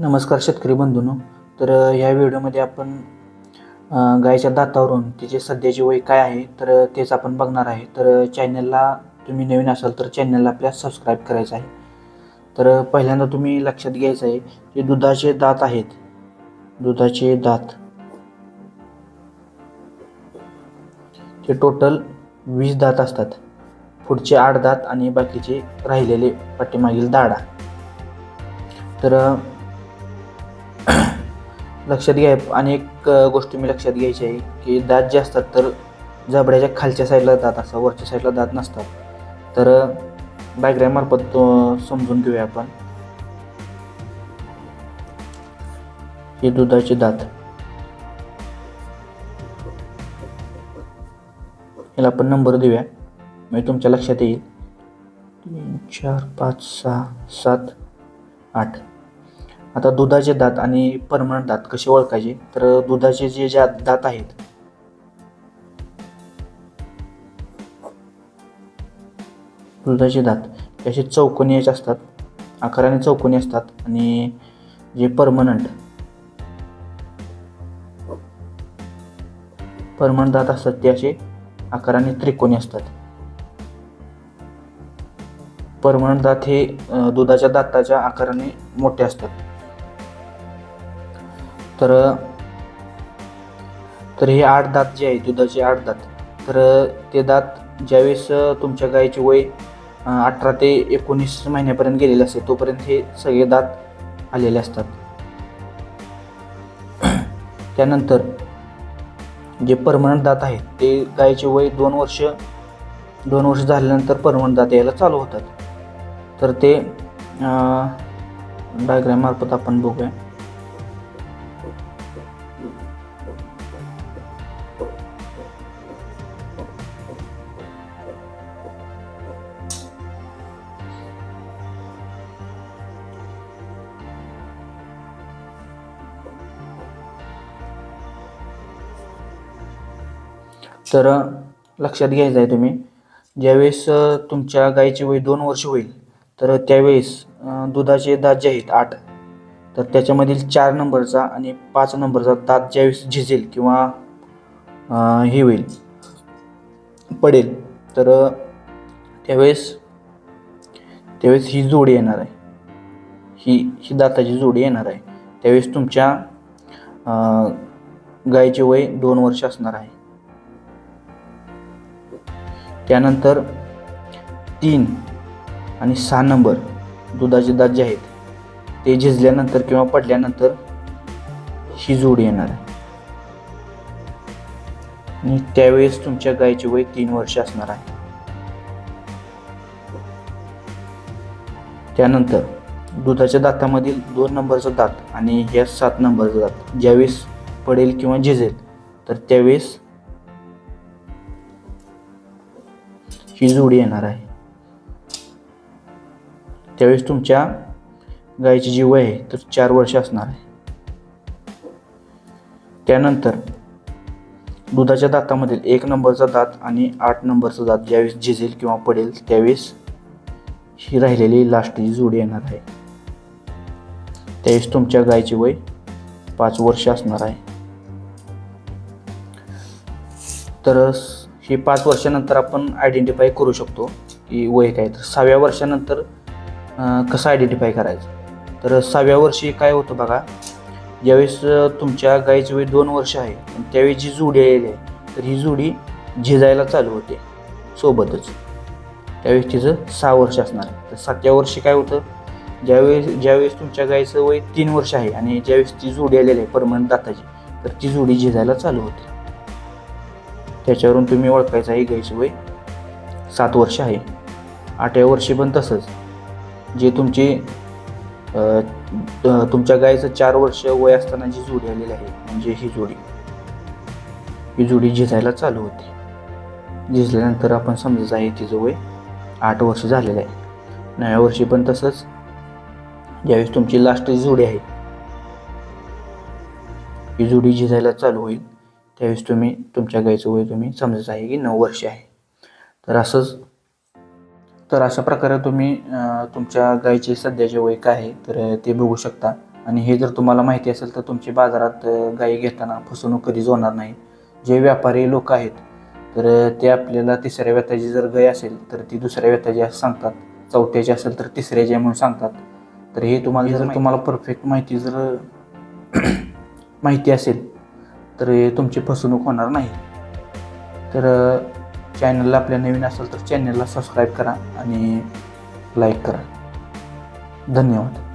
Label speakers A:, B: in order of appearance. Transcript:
A: नमस्कार शेतकरी बंधूंनो. तर या ह्या व्हिडिओमध्ये आपण गायच्या दातावरून तिचे सध्याचे वय काय आहे तर तेच आपण बघणार आहे. तर चॅनलला तुम्ही नवीन असाल तर चॅनलला आपल्या सबस्क्राईब करायचं आहे. तर पहिल्यांदा तुम्ही लक्षात घ्यायचं आहे जे दुधाचे दात आहेत दुधाचे दात ते टोटल वीस दात असतात. पुढचे आठ दात आणि बाकीचे राहिलेले पाठीमागील दाडा. तर लक्षात घ्या अनेक एक गोष्टी मी लक्षात घ्यायची आहे की दात जे असतात तर जबड्याच्या खालच्या साईडला दात असतात वरच्या साईडला दात नसतात. तर डायग्राममार्फत तो समजून घेऊया आपण. हे दुधाचे दात. याला आपण नंबर देऊया. म्हणजे तुमच्या लक्षात येईल. तीन चार पाच सहा सात आठ. आता दुधाचे दात आणि परमनंट दात कसे ओळखायचे? तर दुधाचे जे ज्या दात आहेत दुधाचे दात ते असे चौकोनी याचे असतात आकाराने चौकोनी असतात आणि जे परमनंट परमनंट दात असतात ते असे आकाराने त्रिकोणी असतात. परमनंट दात हे दुधाच्या दाताच्या आकाराने मोठे असतात. तर तर हे आठ दात जे आहे दुधाचे आठ दात तर ते दात ज्यावेळेस तुमच्या गायचे वय अठरा ते एकोणीस महिन्यापर्यंत गेलेले असते तोपर्यंत हे सगळे दात आलेले असतात. त्यानंतर जे परमनंट दात आहेत ते गायचे वय दोन वर्ष दोन वर्ष झाल्यानंतर परमनंट दात यायला चालू होतात. तर ते डायग्राम मार्फत आपण बघूया. तर लक्षात घ्यायचं आहे तुम्ही. ज्यावेळेस तुमच्या गाईचे वय दोन वर्ष होईल तर त्यावेळेस दुधाचे दात जे आहेत आठ तर त्याच्यामधील चार नंबरचा आणि पाच नंबरचा दात ज्यावेळेस झिजेल किंवा हे होईल पडेल तर त्यावेळेस त्यावेळेस ही जोडी येणार आहे. ही ही दाताची जोडी येणार आहे. त्यावेळेस तुमच्या अ, गाईचे वय दोन वर्ष असणार आहे. त्यानंतर तीन आणि सहा नंबर दुधाचे दात जे आहेत ते झिजल्यानंतर किंवा पडल्यानंतर ही जोडी येणार आहे. आणि त्यावेळेस तुमच्या गायीचे वय तीन वर्ष असणार आहे. त्यानंतर दुधाच्या दातामधील दोन नंबरचा दात आणि ह्या सात नंबरचा दात ज्यावेळेस पडेल किंवा झिजेल तर त्यावेळेस ही जोडी येणार आहे. त्यावेळेस तुमच्या गायीची जी वय आहे तर चार वर्ष असणार आहे. त्यानंतर दुधाच्या दातामधील एक नंबरचा दात आणि आठ नंबरचा दात ज्यावेळेस झिजेल किंवा पडेल त्यावेळेस ही राहिलेली लास्टची जोडी येणार आहे. त्यावेळेस तुमच्या गायीचे वय पाच वर्ष असणार आहे. तर हे पाच वर्षानंतर आपण आयडेंटिफाय करू शकतो की वय काय तर सहाव्या वर्षानंतर कसं आयडेंटिफाय करायचं? तर सहाव्या वर्षी काय होतं बघा ज्यावेळेस तुमच्या गायीचं वय दोन वर्ष आहे त्यावेळी जी जोडी आलेली आहे तर ही जोडी झिजायला चालू होते सोबतच. त्यावेळेस तिचं सहा वर्ष असणार. आहे तर सातव्या वर्षी काय होतं ज्यावेळेस ज्यावेळेस तुमच्या गायीचं वय तीन वर्ष आहे आणि ज्यावेळेस ती जोडी आलेली आहे परमनंट दाताची तर ती जोडी झिजायला चालू होते. त्याच्यावरून तुम्ही ओळखायचा आहे गाईचं वय सात वर्ष आहे. आठव्या वर्षी पण तसंच. जे तुमची तुमच्या गायीचं चार वर्ष वय असताना जी जोडी आलेली आहे म्हणजे ही जोडी. ही जोडी झिजायला चालू होती. झिजल्यानंतर आपण समजायचं आहे तिचं वय आठ वर्ष झालेलं आहे. नव्या वर्षी पण तसंच. ज्यावेळेस तुमची लास्टची जोडी आहे ही जोडी झिजायला चालू होईल. त्यावेळेस तुम्ही तुमच्या गाईचं वय तुम्ही समजायचं आहे की नऊ वर्ष आहे. तर असंच तर अशा प्रकारे तुम्ही तुमच्या गायीचे सध्याचे वय काय आहे तर ते बघू शकता. आणि हे जर तुम्हाला माहिती असेल तर तुमची बाजारात गायी घेताना फसवणूक कधीच होणार नाही. जे व्यापारी लोक आहेत तर ते आपल्याला तिसऱ्या व्यताची जर गाय असेल तर ती दुसऱ्या व्यताची असं सांगतात. चौथ्याची असेल तर तिसऱ्याची आहे म्हणून सांगतात. तर हे तुम्हाला जर तुम्हाला परफेक्ट माहिती जर माहिती असेल तर हे तुमची फसवणूक होणार नाही. तर चॅनलला आपल्या नवीन असेल तर चॅनलला सबस्क्राईब करा आणि लाईक करा. धन्यवाद.